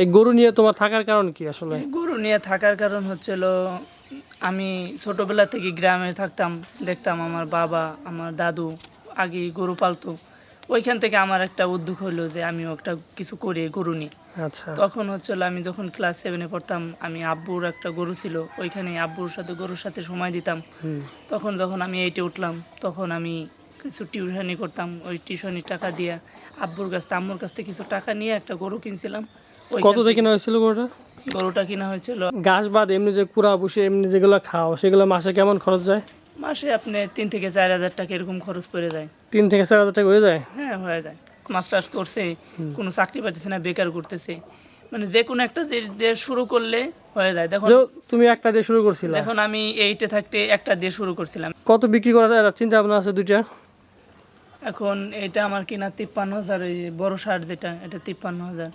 এই গরু নিয়ে তোমার থাকার কারণ কি আসলে? গরু নিয়ে থাকার কারণ হচ্ছিল আমি ছোটবেলা থেকে গ্রামে থাকতাম দেখতাম আমার বাবা আমার দাদু আগে গরু পালতো। ওইখান থেকে আমার একটা উদ্যোগ হলো যে আমিও একটা কিছু করি গরু নিয়ে। আচ্ছা। তখন হচ্ছিল আমি যখন ক্লাস সেভেনে পড়তাম আমি আব্বুর একটা গরু ছিল ওইখানে আব্বুর সাথে গরুর সাথে সময় দিতাম। তখন যখন আমি এইটে উঠলাম তখন আমি কিছু টিউশনি করতাম ওই টিউশনির টাকা দিয়ে আব্বুর কাছ থেকে আম্মুর কাছ থেকে কিছু টাকা নিয়ে একটা গরু কিনছিলাম। কত থেকে। নেওয়া হয়েছিল গরুটা? গরুটা কিনা হয়েছিল। ঘাস বাদ এমনি যে কুড়া বসে এমনি যেগুলো খাও সেগুলো মাসে কেমন খরচ যায়? মাসে আপনি তিন থেকে চার হাজার টাকা এরকম খরচ পড়ে যায়। তিন থেকে চার হাজার টাকা হয়ে যায়? হ্যাঁ হয়ে যায়। মাস্টার্স করছে কোনো চাকরি পাচ্ছে না বেকার করতেছে। মানে যে কোনো একটা দিয়ে- দিয়ে শুরু করলে হয়ে যায়। দেখো তুমি একটা দিয়ে শুরু করছিলা। এখন আমি এইটে থাকতে একটা দিয়ে শুরু করছিলাম। কত বিক্রি করা যায়? চিন্তা ভাবনা আছে দুইটা? এখন এটা আমার কিনা তিপ্পান্ন হাজার ওই বড় শার্ট যেটা এটা তিপ্পান্ন হাজার।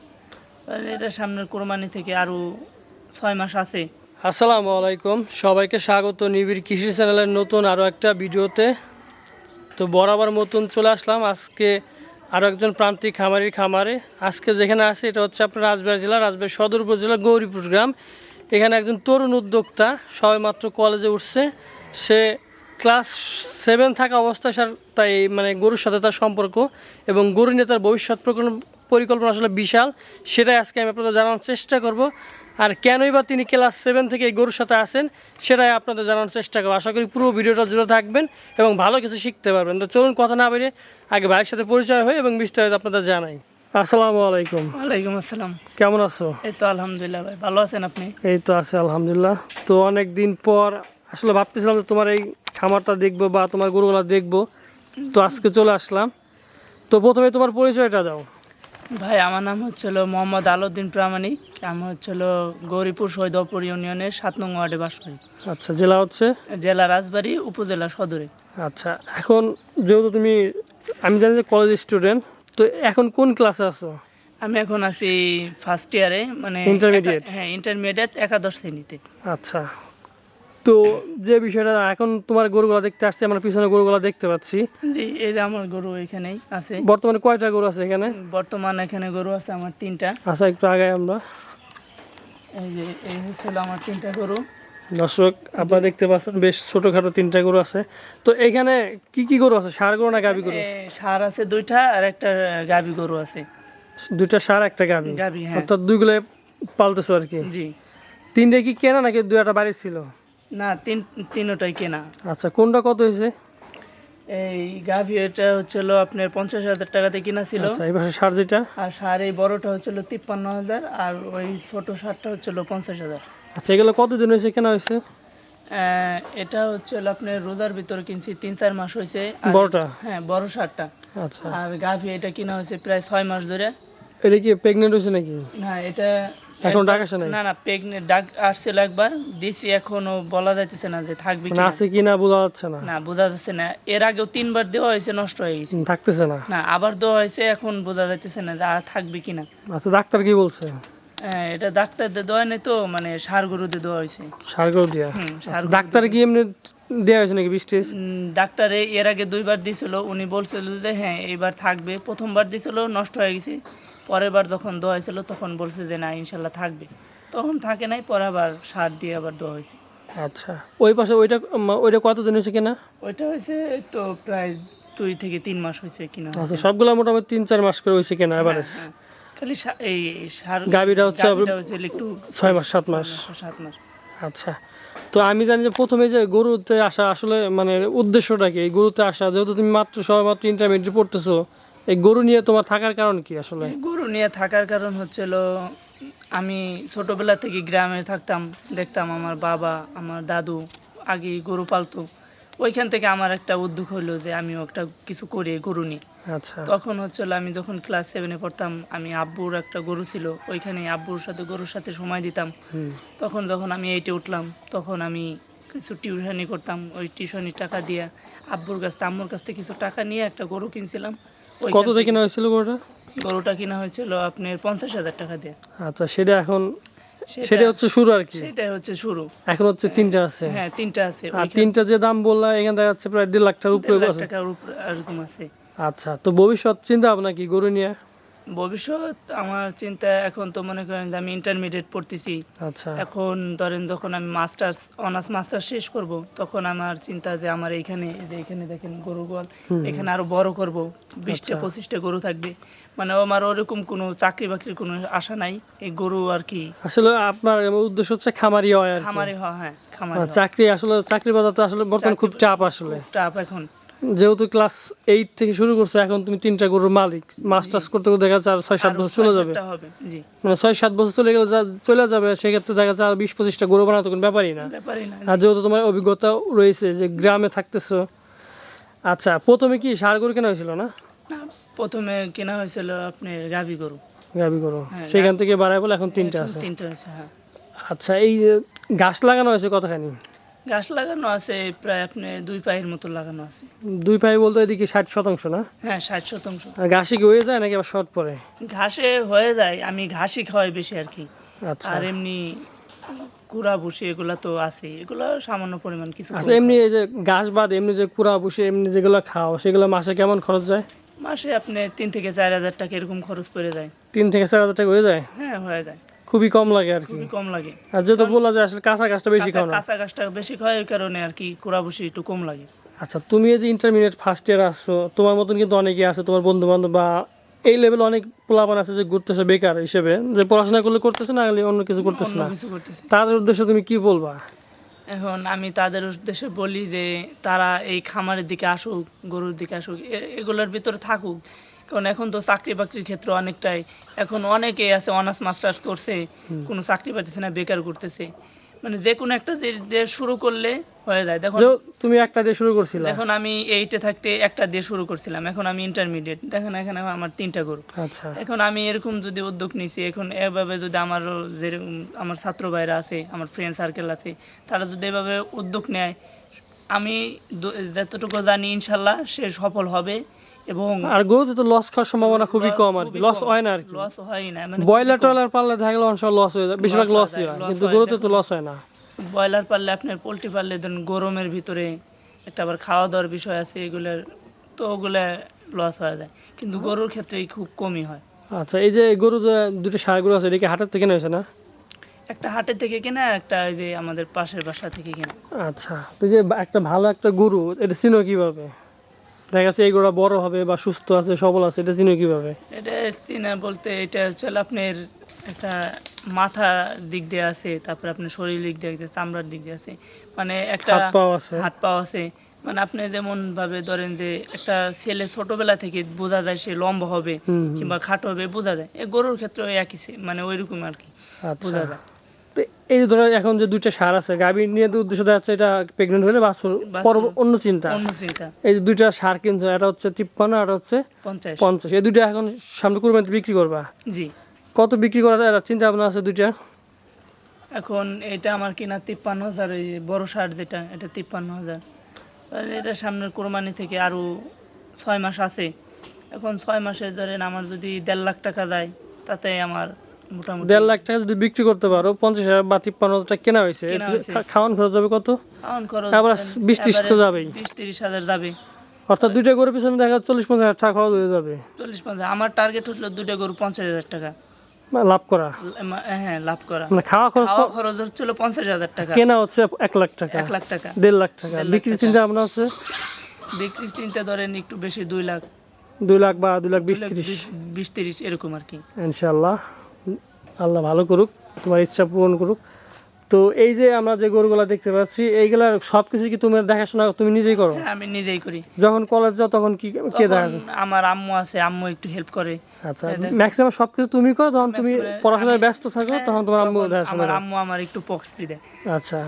এটা সামনের কোরবানি থেকে আরও ছয় মাস আছে। আসসালামু আলাইকুম। সবাইকে স্বাগত নিবিড় কৃষি চ্যানেলের নতুন আরও একটা ভিডিওতে। তো বরাবর মতন চলে আসলাম আজকে আরও একজন প্রান্তিক খামারির খামারে। আজকে যেখানে আছে এটা হচ্ছে আপনার রাজবাড়ী জেলা, রাজবাড়ী সদর উপজেলা গৌরীপুর গ্রাম। এখানে একজন তরুণ উদ্যোক্তা সবেমাত্র কলেজে উঠছে। সে ক্লাস সেভেন থাকা অবস্থায় তাই মানে গরুর সাথে তার সম্পর্ক এবং গরু নিয়ে তার ভবিষ্যৎ পরিকল্পনা আসলে বিশাল সেটাই আজকে আমি আপনাদের জানানোর চেষ্টা করব। আর কেনই বা তিনি ক্লাস সেভেন থেকে এই গরুর সাথে আসেন সেটাই আপনাদের জানানোর চেষ্টা করব। আশা করি পুরো ভিডিওটা জুড়ে থাকবেন এবং ভালো কিছু শিখতে পারবেন। তো চলুন কথা না বেরিয়ে আগে ভাইয়ের সাথে পরিচয় হয় এবং বিস্তারিত আপনাদের জানাই। আসসালামু আলাইকুম। ওয়ালাইকুম আসসালাম। কেমন আছো? এই তো আলহামদুলিল্লাহ ভাই ভালো আছেন আপনি? এই তো আছে আলহামদুলিল্লাহ। তো অনেক দিন পর আসলে ভাবতেছিলাম যে তোমার এই খামারটা দেখব বা তোমার গরুগুলা দেখব। তো আজকে চলে আসলাম। তো প্রথমে তোমার পরিচয়টা দাও। ভাই আমার নাম হচ্ছিল মোহাম্মদ আলাউদ্দিন প্রামাণিক। আমি হচ্ছিল গৌরীপুর সৈদপুর ইউনিয়নের সাত নং ওয়ার্ডে বাস করি। আচ্ছা জেলা হচ্ছে? জেলা রাজবাড়ী উপজেলা সদরে। আচ্ছা এখন যেহেতু তুমি আমি জানি যে কলেজ স্টুডেন্ট তো এখন কোন ক্লাসে আছো? আমি এখন আছি ফার্স্ট ইয়ারে মানে ইন্টারমিডিয়েট হ্যাঁ ইন্টারমিডিয়েট একাদশ শ্রেণীতে। আচ্ছা তো যে বিষয়টা এখন তোমার গরুগুলা দেখতে আসছে আমার পিছনে গরুগুলা দেখতে পাচ্ছি। জি এই যে আমার গরু এখানেই আছে। বর্তমানে কয়টা গরু আছে এখানে? বর্তমান এখানে গরু আছে আমার তিনটা। আচ্ছা একটু আগে আমরা। এই যে এই হচ্ছিল আমার তিনটা গরু। দর্শক আপনারা দেখতে পাচ্ছেন বেশ ছোটখাটো তিনটা গরু আছে। তো এখানে কি কি গরু আছে ষাড় গরু না গাবি গরু? ষাঁড় আছে দুইটা আর একটা গাবি গরু আছে। দুইটা ষাড় একটা গাবি গাবি হ্যাঁ। অর্থাৎ দুইগুলো পালতেছো আর কি। জি। তিনটা কি কেনা নাকি দুই একটা বাড়ির ছিল? না তিন তিনোটাই কেনা। আচ্ছা কোনটা কত হয়েছে? এই গাভি এটা হচ্ছিল আপনার পঞ্চাশ হাজার টাকাতে কিনা ছিল। আচ্ছা এই পাশে ষাড় যেটা? আর সার এই বড়টা হচ্ছিল তিপ্পান্ন হাজার আর ওই ছোট সারটা হচ্ছিল পঞ্চাশ হাজার। আচ্ছা এগুলো কতদিন হয়েছে কেনা হয়েছে? এটা হচ্ছিল আপনার রোজার ভিতরে কিনছি তিন চার মাস হয়েছে। বড়টা? হ্যাঁ বড় সারটা। আচ্ছা। আর গাভি এটা কিনা হয়েছে প্রায় ছয় মাস ধরে। এটা কি প্রেগনেন্ট হয়েছে নাকি? না এটা এখন ডাক আসে না না প্রেগনেন্ট ডাক আসছিল একবার দিছি এখনও বলা যাইতেছে না যে থাকবে মানে কি আছে কি না বোঝা যাচ্ছে না। না বোঝা যাচ্ছে না। এর আগেও তিনবার দেওয়া হয়েছে নষ্ট হয়ে গেছে। থাকতেছে না। না আবার দেওয়া হয়েছে এখন বোঝা যাইতেছে না যে আর থাকবে কিনা। আচ্ছা ডাক্তার কি বলছে? হ্যাঁ, এটা ডাক্তারদের দেওয়া নেই তো মানে সার গরুদের দেওয়া হয়েছে। সার গরু দিয়া? ডাক্তার কি এমনি দেওয়া হয়েছে নাকি বৃষ্টি ডাক্তারে এর আগে দুইবার দিছিল উনি বলছিল যে হ্যাঁ এইবার থাকবে। প্রথমবার দিছিল নষ্ট হয়ে গেছে। পরের বার যখন দোয়া হয়েছিল তখন বলছে যে না ইনশাল্লাহ থাকবে। তখন থাকে নাই পরে আবার সার দিয়ে আবার দেওয়া হয়েছে। আচ্ছা। ওই পাশে ওইটা ওইটা কতদিন হয়েছে কিনা? ওইটা হয়েছে তো প্রায় দুই থেকে তিন মাস হয়েছে কিনা আচ্ছা সবগুলো মোটামুটি তিন চার মাস করে হয়েছে কিনা এভারেজ হ্যাঁ, খালি এই সার গাভীটা হচ্ছে একটু ছয় মাস সাত মাস। সাত মাস। আচ্ছা। তো আমি জানি যে প্রথমে যে গরুতে আসা আসলে মানে উদ্দেশ্যটা কি? এই গরুতে আসা যেহেতু তুমি মাত্র সবে মাত্র ইন্টারমিডিয়েট পড়তেছো এই গরু নিয়ে তোমার থাকার কারণ কি আসলে? গরু নিয়ে থাকার কারণ হচ্ছিল আমি ছোটবেলা থেকে গ্রামে থাকতাম দেখতাম আমার বাবা আমার দাদু আগে গরু পালতো। ওইখান থেকে আমার একটা উদ্যোগ হলো যে আমিও একটা কিছু করি গরু নিয়ে। আচ্ছা। তখন হচ্ছিল আমি যখন ক্লাস সেভেনে পড়তাম আমি আব্বুর একটা গরু ছিল ওইখানে আব্বুর সাথে গরুর সাথে সময় দিতাম। তখন যখন আমি এইটে উঠলাম তখন আমি কিছু টিউশনি করতাম ওই টিউশনির টাকা দিয়ে আব্বুর কাছ থেকে আম্মুর কাছ থেকে কিছু টাকা নিয়ে একটা গরু কিনছিলাম। ওইখান কত দিয়ে কেনা হয়েছিল গরুটা? গরুটা কিনা হয়েছিল আপনার পঞ্চাশ হাজার টাকা দিয়ে। আচ্ছা সেটা এখন সেটা- সেটা হচ্ছে শুরু আর কি? সেটাই হচ্ছে শুরু। এখন হচ্ছে তিনটা আছে? হ্যাঁ তিনটা আছে। আর তিনটা যে দাম বললাম এখানে দেখা যাচ্ছে প্রায় দেড় লাখ টাকার উপরে আছে টাকার উপরে এরকম আছে। আচ্ছা তো ভবিষ্যৎ চিন্তা ভাবনা কি গরু নিয়ে? ভবিষ্যৎ আমার চিন্তা এখন তো মনে করেন যে আমি ইন্টারমিডিয়েট পড়তেছি। আচ্ছা। এখন ধরেন যখন আমি মাস্টার্স অনার্স মাস্টার্স শেষ করব তখন আমার চিন্তা যে আমার এইখানে যে এখানে দেখেন গরু গোয়াল এখানে আরও বড় করব। বিশটা আচ্ছা। পঁচিশটা গরু থাকবে। মানে আমার ওরকম কোনো চাকরি বাকরির কোনো আশা নাই এই গরু আর কি। আসলে আপনার উদ্দেশ্য হচ্ছে খামারি হয় খামারি হওয়া হ্যাঁ খামারে চাকরি আসলে চাকরি বাজার তো আসলে বর্তমান খুব চাপ আসলে। চাপ এখন। যেহেতু ক্লাস এইট থেকে শুরু করছ এখন তুমি তিনটা গরুর মালিক। মাস্টার্স করতে করতে দেখা যাচ্ছে আর ছয় সাত বছর চলে যাবে। মানে ছয় সাত বছর চলে গেলে যা চলে যাবে সেক্ষেত্রে দেখা যাচ্ছে আর বিশ পঁচিশটা গরু বানাতে কোনো ব্যাপারই না। আর যেহেতু তোমার অভিজ্ঞতা রয়েছে যে গ্রামে থাকতেছো আচ্ছা প্রথমে কি সার গরু কেনা হয়েছিল না? প্রথমে কেনা হয়েছিল আপনি গাভী গরু। গাবি গরু। হ্যাঁ, সেখান থেকে বাড়ায় বলে এখন তিনটা আছে। তিনটা হয়েছে হ্যাঁ। আচ্ছা এই গাছ লাগানো হয়েছে কতখানি? গাছ লাগানো আছে প্রায় আপনার দুই পায়ের মতো লাগানো আছে। দুই পাই বলতে এদিকে ষাট শতাংশ না? হ্যাঁ ষাট শতাংশ। আর ঘাসে কি হয়ে যায় নাকি আবার শর্ট পরে ঘাসে হয়ে যায় আমি ঘাসই খাওয়াই বেশি আর কি। আচ্ছা। আর এমনি কুড়া ভুসি এগুলা তো আছে এগুলো সামান্য পরিমাণ কিছু আচ্ছা এমনি এই যে ঘাস বাদ এমনি যে কুড়া বসে এমনি যেগুলো খাও সেগুলো মাসে কেমন খরচ যায়? মাসে আপনি তিন থেকে চার হাজার টাকা এরকম খরচ পড়ে যায়। তিন থেকে চার হাজার টাকা হয়ে যায়? হ্যাঁ হয়ে যায়। খুবই কম লাগে আর কি। খুবই কম লাগে। আর যেহেতু বলা যায় আসলে কাঁচা গাছটা বেশি খাও কাঁচা গাছটা বেশি খাওয়ার কারণে আর কি ভুসি একটু কম লাগে। আচ্ছা তুমি এই যে ইন্টারমিডিয়েট ফার্স্ট ইয়ার আসছো তোমার মতন কিন্তু অনেকেই আছে তোমার বন্ধু বান্ধব বা এই লেভেলে অনেক পোলাপান আছে যে ঘুরতেছে বেকার হিসেবে যে পড়াশোনা করলে করতেছে না অন্য কিছু করতেছে না। তাদের উদ্দেশ্যে তুমি কি বলবা? এখন আমি তাদের উদ্দেশ্যে বলি যে তারা এই খামারের দিকে আসুক গরুর দিকে আসুক এগুলোর ভিতরে থাকুক। কারণ এখন তো চাকরি বাকরির ক্ষেত্রে অনেকটাই এখন অনেকেই আছে অনার্স মাস্টার্স করছে কোনো চাকরি পাচ্ছে না বেকার করতেছে। মানে যে কোনো একটা দিয়ে- শুরু করলে হয়ে যায়। দেখুন যে তুমি একটা দিয়ে শুরু করছিলা। দেখুন আমি এইটে থাকতে একটা দিয়ে শুরু করছিলাম এখন আমি ইন্টারমিডিয়েট দেখেন এখানে আমার তিনটা গরু আচ্ছা। এখন আমি এরকম যদি উদ্যোগ নিছি এখন এভাবে যদি আমার যেরকম আমার ছাত্র ভাইরা আছে আমার ফ্রেন্ড সার্কেল আছে তারা যদি এভাবে উদ্যোগ নেয় আমি যতটুকু জানি ইনশাল্লাহ সে সফল হবে। এবং আর গরুতে তো লস খাওয়ার সম্ভাবনা খুবই কম আর লস হয় না আর কি। লস হয় না মানে ব্রয়লার টয়লার অনেক লস হয়ে যায় বেশিরভাগ লসই হয় কিন্তু গরুতে তো লস হয় না। ব্রয়লার আপনার পোলট্রি গরমের ভিতরে একটা আবার খাওয়া দাওয়ার বিষয় আছে এগুলোর তো ওগুলো লস হয়ে যায় কিন্তু গরুর ক্ষেত্রে খুব কমই হয়। আচ্ছা এই যে গরু দুটো সার গরু আছে এদিকে হাটের থেকে হয়েছে না? একটা হাটের থেকে কেনা একটা ওই যে আমাদের পাশের বাসা থেকে কেনা। আচ্ছা তো যে একটা ভালো একটা গরু এটা চিনো কীভাবে? দেখা যাচ্ছে এই বড় হবে বা সুস্থ আছে সবল আছে এটা চিনো কীভাবে? এটা চীনা বলতে এটা হচ্ছে আপনার একটা মাথা দিক দিয়ে আছে তারপর আপনার শরীর দিক দিয়ে আছে চামড়ার দিক দিয়ে আছে। মানে একটা হাত পাও আছে। হাত পাও আছে। মানে আপনি যেমন ভাবে ধরেন যে একটা ছেলে ছোটবেলা থেকে বোঝা যায় সে লম্বা হবে। কিংবা খাটো হবে বোঝা যায়। এই গরুর ক্ষেত্রে একই মানে ওইরকম আর কি। আচ্ছা। বোঝা যায়। এই ধরো এখন যে দুইটা সার আছে গাভী নিয়ে তো উদ্দেশ্য দেখা যাচ্ছে এটা প্রেগনেন্ট হলে বাছুর অন্য চিন্তা। অন্য চিন্তা। এই যে দুইটা সার কিনছো এটা হচ্ছে তিপ্পান্ন আর হচ্ছে পঞ্চাশ। পঞ্চাশ। এই দুইটা এখন সামনে কুরবানিতে বিক্রি করবা? জি। কত বিক্রি করা যায়? চিন্তা ভাবনা আছে দুইটা? এখন এটা আমার কিনা তিপ্পান্ন হাজার এই বড় সার যেটা এটা তিপ্পান্ন হাজার। আর এটা সামনের কোরবানি থেকে আরও ছয় মাস আছে। এখন ছয় মাসে ধরেন আমার যদি দেড় লাখ টাকা দেয় তাতে আমার দেড় লাখ টাকা যদি বিক্রি করতে পারো পঞ্চাশ হাজার বা তিপ্পান্ন হাজার টাকা কেনা হয়েছে। খাওয়ান খরচ যাবে কত? আবার 20 30 তো যাবেই। বিশ তিরিশ হাজার যাবে। অর্থাৎ দুইটা গরুর পিছনে দেখা চল্লিশ পঞ্চাশ হাজার টাকা খরচ হয়ে যাবে। চল্লিশ পঞ্চাশ আমার টার্গেট হলো দুটো গরু পঞ্চাশ হাজার টাকা। লাভ করা। হ্যাঁ লাভ করা। মানে খাওয়া খরচ খরচ হচ্ছিল পঞ্চাশ হাজার টাকা। কেনা হচ্ছে এক লাখ টাকা। এক লাখ টাকা। দেড় লাখ টাকা। বিক্রির চিন্তা ভাবনা হচ্ছে বিক্রির চিন্তা ধরেন একটু বেশি দুই লাখ। দুই লাখ বা দুই লাখ বিশ ত্রিশ। বিশ- বিশ তিরিশ এরকম আর কি। ইনশাল্লাহ আল্লাহ ভালো করুক তোমার ইচ্ছা পূরণ করুক। তো এই যে আমরা যে গরুগুলা দেখতে পাচ্ছি এইগুলার সব কিছু কি তুমি দেখাশোনা তুমি নিজেই করো? হ্যাঁ আমি নিজেই করি। যখন কলেজ যাও তখন কি কে দেখা আমার আম্মু আছে আম্মু একটু হেল্প করে। আচ্ছা ম্যাক্সিমাম সব কিছু তুমি করো যখন তুমি পড়াশোনায় ব্যস্ত থাকো তখন তোমার আম্মু দেখাশোনা আমার আম্মু আমার একটু পক্সি দেয় আচ্ছা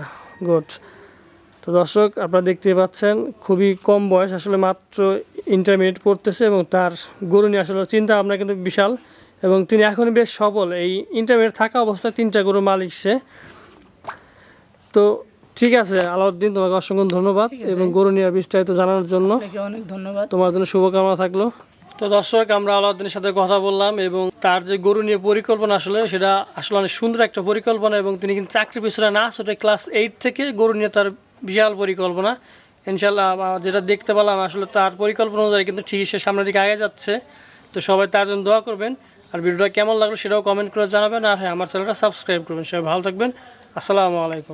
গুড তো দর্শক আপনারা দেখতে পাচ্ছেন খুবই কম বয়স আসলে মাত্র ইন্টারমিডিয়েট পড়তেছে এবং তার গরু নিয়ে আসলে চিন্তা ভাবনা কিন্তু বিশাল। এবং তিনি এখন বেশ সবল। এই ইন্টারমিডিয়েট থাকা অবস্থায় তিনটা গরু মালিক সে। তো ঠিক আছে আলাউদ্দিন তোমাকে অসংখ্য ধন্যবাদ এবং গরু নিয়ে বিস্তারিত জানানোর জন্য। অনেক ধন্যবাদ। তোমার জন্য শুভকামনা থাকল। তো দর্শক আমরা আলাউদ্দিনের সাথে কথা বললাম এবং তার যে গরু নিয়ে পরিকল্পনা আসলে সেটা আসলে অনেক সুন্দর একটা পরিকল্পনা এবং তিনি কিন্তু চাকরি পিছনে না ছোটে ক্লাস এইট থেকে গরু নিয়ে তার বিশাল পরিকল্পনা। ইনশাল্লাহ যেটা দেখতে পেলাম আসলে তার পরিকল্পনা অনুযায়ী কিন্তু ঠিক সে সামনের দিকে আগে যাচ্ছে। তো সবাই তার জন্য দোয়া করবেন। আর ভিডিওটা কেমন লাগল সেটাও কমেন্ট করে জানাবেন। আর হ্যাঁ আমার চ্যানেলটা সাবস্ক্রাইব করবেন। সবাই ভালো থাকবেন। আসসালামু আলাইকুম।